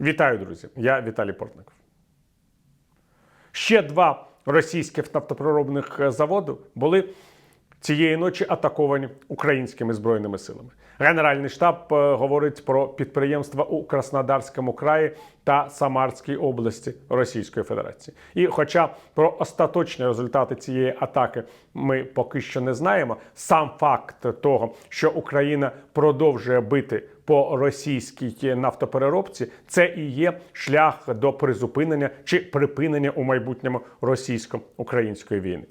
Вітаю, друзі! Я Віталій Портников. Ще два російських нафтопроробних заводу заводи були цієї ночі атаковані українськими збройними силами. Генеральний штаб е, говорить про підприємства у Краснодарському краї та Самарській області Російської Федерації. І, хоча про остаточні результати цієї атаки ми поки що не знаємо, сам факт того, що Україна продовжує бити по російській нафтопереробці, це і є шлях до призупинення чи припинення у майбутньому російсько-української війни.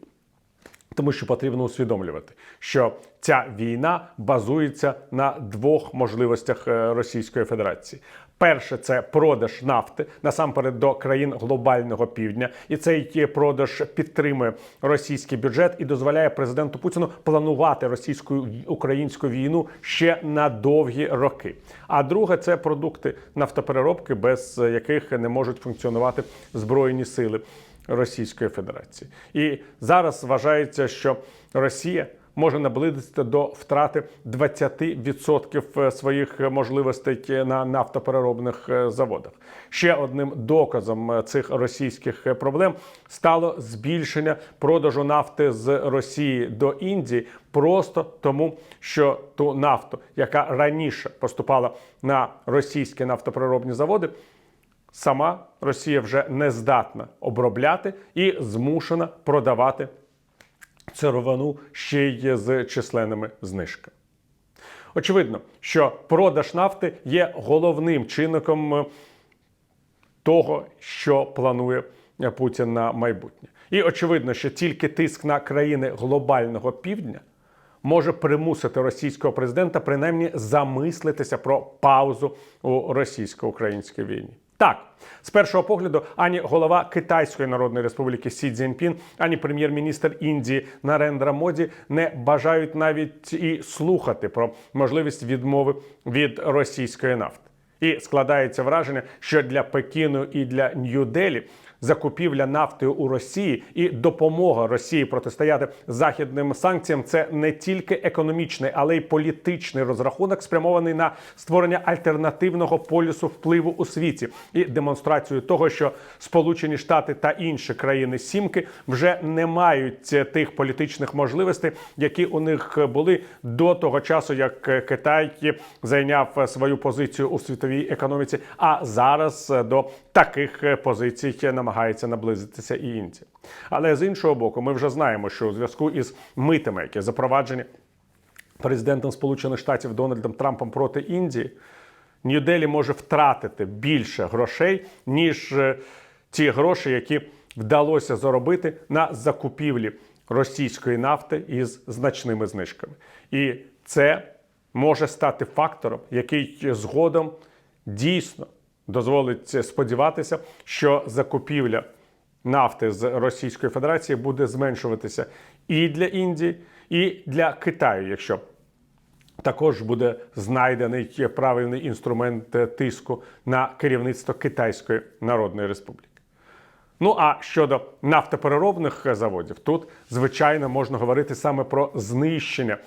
Тому що потрібно усвідомлювати, що ця війна базується на двох можливостях е, Російської Федерації. Перше це продаж нафти насамперед до країн глобального півдня, і цей продаж підтримує російський бюджет і дозволяє президенту Путіну планувати російську українську війну ще на довгі роки. А друге це продукти нафтопереробки, без яких не можуть функціонувати збройні сили. Російської Федерації. І зараз вважається, що Росія може наблизитися до втрати 20% своїх можливостей на нафтопереробних заводах. Ще одним доказом цих російських проблем стало збільшення продажу нафти з Росії до Індії. Просто тому, що ту нафту, яка раніше поступала на російські нафтопереробні заводи, сама Росія вже не здатна обробляти і змушена продавати сировину ще й з численними знижками. Очевидно, що продаж нафти є головним чинником того, що планує Путін на майбутнє. І очевидно, що тільки тиск на країни глобального півдня може примусити російського президента принаймні замислитися про паузу у російсько-українській війні. Так, з першого погляду, ані голова Китайської Народної Республіки Сі Цзіньпін, ані прем'єр-міністр Індії Нарендра Моді не бажають навіть і слухати про можливість відмови від російської нафти. І складається враження, що для Пекіну і для Нью-Делі закупівля нафти у Росії і допомога Росії протистояти західним санкціям це не тільки економічний, але й політичний розрахунок, спрямований на створення альтернативного полюсу впливу у світі і демонстрацію того, що Сполучені Штати та інші країни Сімки вже не мають тих політичних можливостей, які у них були до того часу, як Китай зайняв свою позицію у світовій економіці. А зараз до таких позицій намагається наблизитися і Індія. Але з іншого боку, ми вже знаємо, що у зв'язку із митами, які запроваджені президентом Сполучених Штатів Дональдом Трампом проти Індії, Нью-Делі може втратити більше грошей, ніж ті гроші, які вдалося заробити на закупівлі російської нафти із значними знижками. І це може стати фактором, який згодом дійсно дозволить сподіватися, що закупівля нафти з Російської Федерації буде зменшуватися і для Індії, і для Китаю, якщо також буде знайдений правильний інструмент тиску на керівництво Китайської Народної Республіки. Ну а щодо нафтопереробних заводів, тут звичайно можна говорити саме про знищення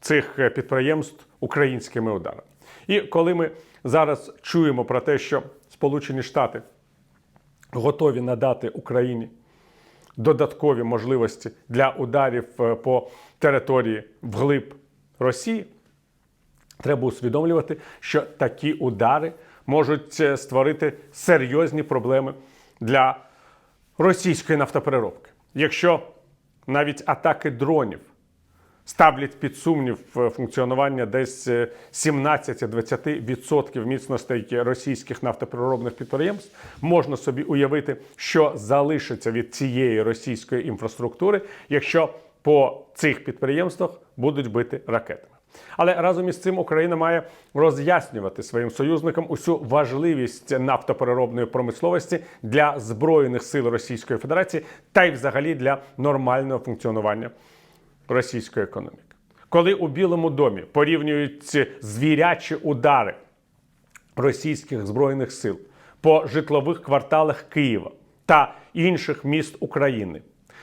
цих підприємств українськими ударами. І коли ми зараз чуємо про те, що Сполучені Штати готові надати Україні додаткові можливості для ударів по території вглиб Росії, треба усвідомлювати, що такі удари можуть створити серйозні проблеми для російської нафтопереробки. Якщо навіть атаки дронів ставлять під сумнів функціонування десь 17-20% міцностей російських нафтопереробних підприємств, можна собі уявити, що залишиться від цієї російської інфраструктури, якщо по цих підприємствах будуть бити ракетами. Але разом із цим Україна має роз'яснювати своїм союзникам усю важливість нафтопереробної промисловості для збройних сил Російської Федерації та й взагалі для нормального функціонування російської економіки. Коли у Білому домі порівнюють звірячі удари російських збройних сил по житлових кварталах Києва та інших міст України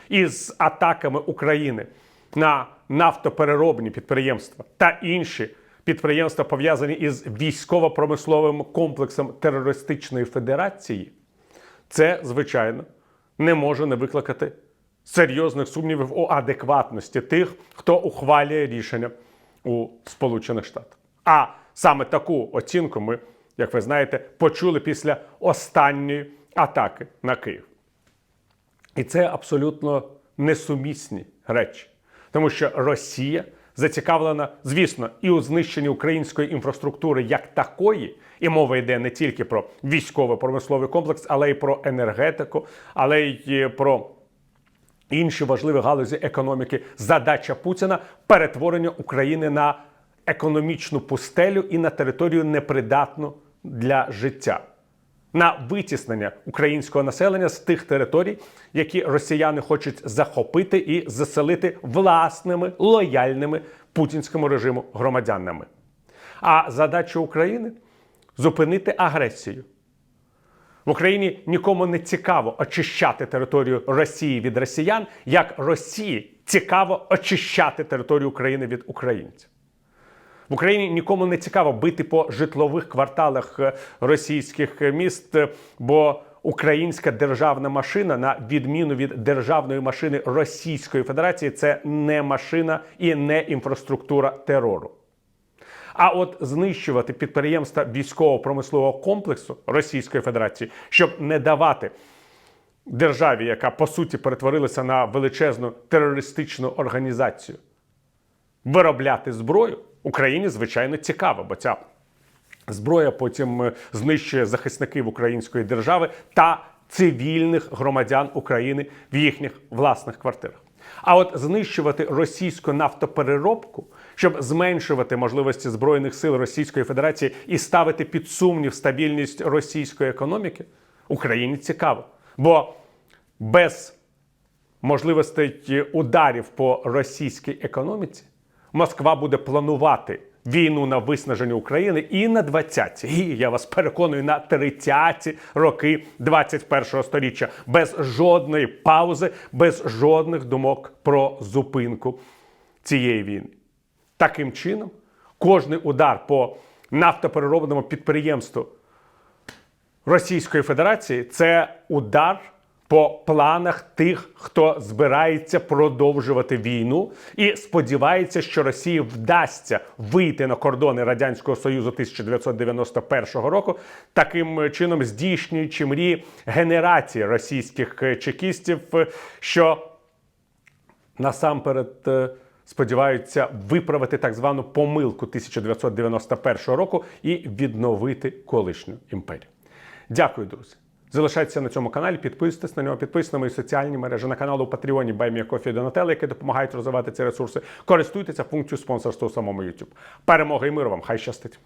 із атаками України на нафтопереробні підприємства та інші підприємства пов'язані із військово-промисловим комплексом терористичної федерації, це, звичайно, не може не викликати серйозних сумнівів у адекватності тих, хто ухвалює рішення у Сполучених Штатах. А саме таку оцінку ми, як ви знаєте, почули після останньої атаки на Київ. І це абсолютно несумісні речі, тому що Росія зацікавлена, звісно, і у знищенні української інфраструктури як такої, і мова йде не тільки про військово-промисловий комплекс, але й про енергетику, але й про інші важливі галузі економіки. Задача Путіна перетворення України на економічну пустелю і на територію непридатну для життя. На витіснення українського населення з тих територій, які росіяни хочуть захопити і заселити власними лояльними путінському режиму громадянами. А задача України зупинити агресію. В Україні нікому не цікаво очищати територію Росії від росіян, як Росії цікаво очищати територію України від українців. В Україні нікому не цікаво бити по житлових кварталах е, російських міст, е, бо українська державна машина, на відміну від державної машини Російської Федерації, це не машина і не інфраструктура терору. А от знищувати підприємства військово-промислового комплексу Російської Федерації, щоб не давати державі, яка по суті перетворилася на величезну терористичну організацію, виробляти зброю Україні, звичайно, цікаво, бо ця зброя потім е, знищує захисників української держави та цивільних громадян України в їхніх власних квартирах. А от знищувати російську нафтопереробку, щоб зменшувати можливості збройних сил Російської Федерації і ставити під сумнів стабільність російської економіки, Україні цікаво. Бо без можливостей ударів по російській економіці Москва буде планувати війну на виснаження України і на 20-ті, і я вас переконую на 30-ті роки 21-го сторіччя, без жодної паузи, без жодних думок про зупинку цієї війни. Таким чином, кожний удар по нафтопереробному підприємству Російської Федерації це удар по планах тих, хто збирається продовжувати війну і сподівається, що Росії вдасться вийти на кордони Радянського Союзу 1991 року, таким чином здійснюючи мрії генерації російських чекістів, що насамперед е, сподіваються виправити так звану помилку 1991 року і відновити колишню імперію. Дякую, друзі. Залишайтеся на цьому каналі, підписуйтесь на нього, підписуйтесь на мої соціальні мережі, на канал у Патреоні Байміякофі Донателли, які допомагають розвивати ці ресурси. Користуйтеся функцією спонсорства у самому YouTube. Перемоги і миру вам! Хай щастить!